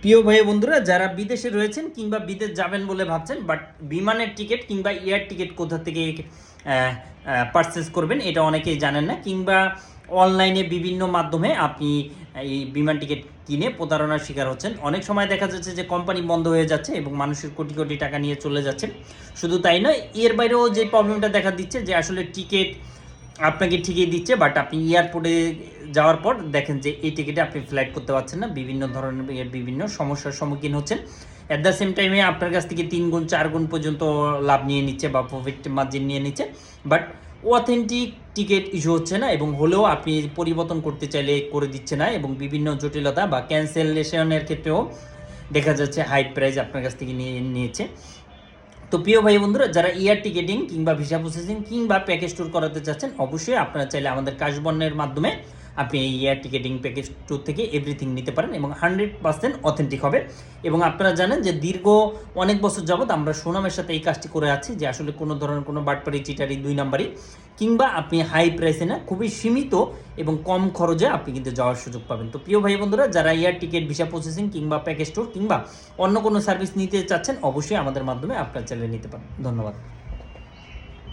প্রিয় ভাই বন্ধুরা, যারা বিদেশে রয়েছেন কিংবা বিদেশ যাবেন বলে ভাবছেন বাট বিমানের টিকিট কিংবা এয়ার টিকিট কোথা থেকে পারচেস করবেন, এটা অনেকেই জানেন না, কিংবা অনলাইনে বিভিন্ন মাধ্যমে আপনি এই বিমান টিকিট কিনে প্রতারণার শিকার হচ্ছেন। অনেক সময় দেখা যাচ্ছে যে কোম্পানি বন্ধ হয়ে যাচ্ছে এবং মানুষের কোটি কোটি টাকা নিয়ে চলে যাচ্ছে শুধু তাই নয়, এর বাইরেও যে প্রবলেমটা দেখা দিচ্ছে যে আসলে টিকিট আপনাকে ঠিকই দিচ্ছে বাট আপনি এয়ারপোর্টে যাওয়ার পর দেখেন যে এই টিকিটে আপনি ফ্লাইট করতে পারছেন না, বিভিন্ন ধরনের বিভিন্ন সমস্যার সম্মুখীন হচ্ছেন। অ্যাট দ্য সেম টাইমে আপনার কাছ থেকে তিন গুণ, চার গুণ পর্যন্ত লাভ নিয়ে নিচ্ছে বা প্রফিট মার্জিন নিয়ে নিচ্ছে। বাট অথেন্টিক টিকিট ইস্যু হচ্ছে না এবং হলেও আপনি পরিবর্তন করতে চাইলে করে দিচ্ছে না এবং বিভিন্ন জটিলতা বা ক্যান্সেলেশনের ক্ষেত্রেও দেখা যাচ্ছে হাই প্রাইস আপনার কাছ থেকে নিয়ে নিয়েছে। তো প্রিয় ভাই বন্ধুরা, যারা ইয়ার টিকেটিং কিংবা ভিসা প্রসেসিং কিংবা প্যাকেজ ট্যুর করাতে চাচ্ছেন, অবশ্যই আপনারা চাইলে আমাদের কাশবর্ণের মাধ্যমে আপনি এই ইয়ার টিকেটিং প্যাকেজ ট্যুর থেকে এভরিথিং নিতে পারেন এবং হান্ড্রেড পার্সেন্ট অথেন্টিক হবে। এবং আপনারা জানেন যে দীর্ঘ অনেক বছর যাবৎ আমরা সুনামের সাথে এই কাজটি করে আছি যে আসলে কোনো ধরনের কোনো বাটপারি চিটারি দুই নাম্বারই। কিংবা আপনি হাই প্রাইসে না, খুবই সীমিত এবং কম খরচে আপনি কিন্তু যাওয়ার সুযোগ পাবেন। তো প্রিয় ভাই বন্ধুরা, যারা এয়ার টিকিট ভিসা প্রসেসিং কিংবা প্যাকেজ ট্যুর কিংবা অন্য কোনো সার্ভিস নিতে চাচ্ছেন, অবশ্যই আমাদের মাধ্যমে আপনার চ্যানেলে নিতে পারেন। ধন্যবাদ।